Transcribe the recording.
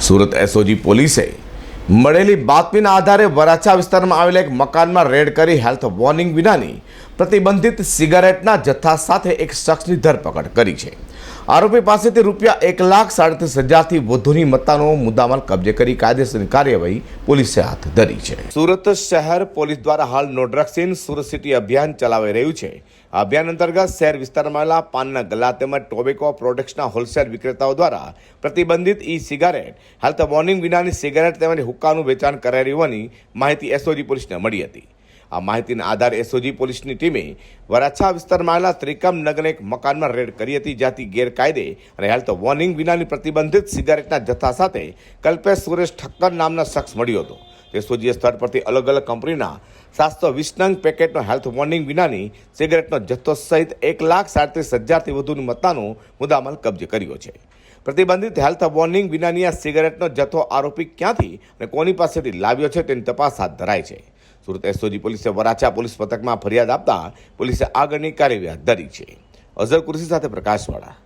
Surat SOG પોલીસે મળેલી બાતમીના આધારે વરાછા વિસ્તારમાં આવેલા એક મકાનમાં રેડ કરી હેલ્થ વોર્નિંગ વિનાની પ્રતિબંધિત સિગારેટના જથ્થા સાથે એક શખ્સની ધરપકડ કરી છે. આરોપી પાસેથી રૂપિયા એક લાખ સાડત્રીસ હજારથી વધુની મત્તાનો મુદ્દામાલ કબજે કરી કાયદેસરની કાર્યવાહી પોલીસે હાથ ધરી છે. સુરત શહેર પોલીસ દ્વારા હાલ નો સુરત સિટી અભિયાન ચલાવી રહ્યું છે. આ અભિયાન અંતર્ગત શહેર વિસ્તારમાં આવેલા પાનના ગલ્લા તેમજ ટોબેકો પ્રોડક્ટ્સના હોલસેલ વિક્રેતાઓ દ્વારા પ્રતિબંધિત ઈ સિગારેટ હેલ્થ વોર્નિંગ વિનાની સિગારેટ તેમજ હુક્કાનું વેચાણ કરાઈ હોવાની માહિતી એસઓજી પોલીસને મળી હતી. આ માહિતીના આધારે એસઓજી પોલીસની ટીમે વરાછા વિસ્તારમાં આવેલા ત્રિકમ નગર એક મકાનમાં રેડ કરી હતી, જ્યાંથી ગેરકાયદે અને હેલ્થ વોર્નિંગ વિનાની પ્રતિબંધિત સિગારેટના જથ્થા સાથે કલ્પેશ સુરેશ ઠક્કર નામના શખ્સ મળ્યો હતો. એસઓજીએ સ્થળ પરથી અલગ અલગ કંપનીના સાતસો વીસ નંગ પેકેટનો હેલ્થ વોર્નિંગ વિનાની સિગારેટનો જથ્થો સહિત એક લાખ સાડત્રીસ હજારથી વધુની મત્તાનો મુદ્દામાલ કબજે કર્યો છે. પ્રતિબંધિત હેલ્થ વોર્નિંગ વિનાની આ સિગારેટનો જથ્થો આરોપી ક્યાંથી અને કોની પાસેથી લાવ્યો છે તેની તપાસ હાથ ધરાય છે. સુરત એસઓજી પોલીસે વરાછા પોલીસ મથકમાં ફરિયાદ આપતા પોલીસે આગળની કાર્યવાહી હાથ ધરી છે. અઝર કુરશી સાથે પ્રકાશવાળા.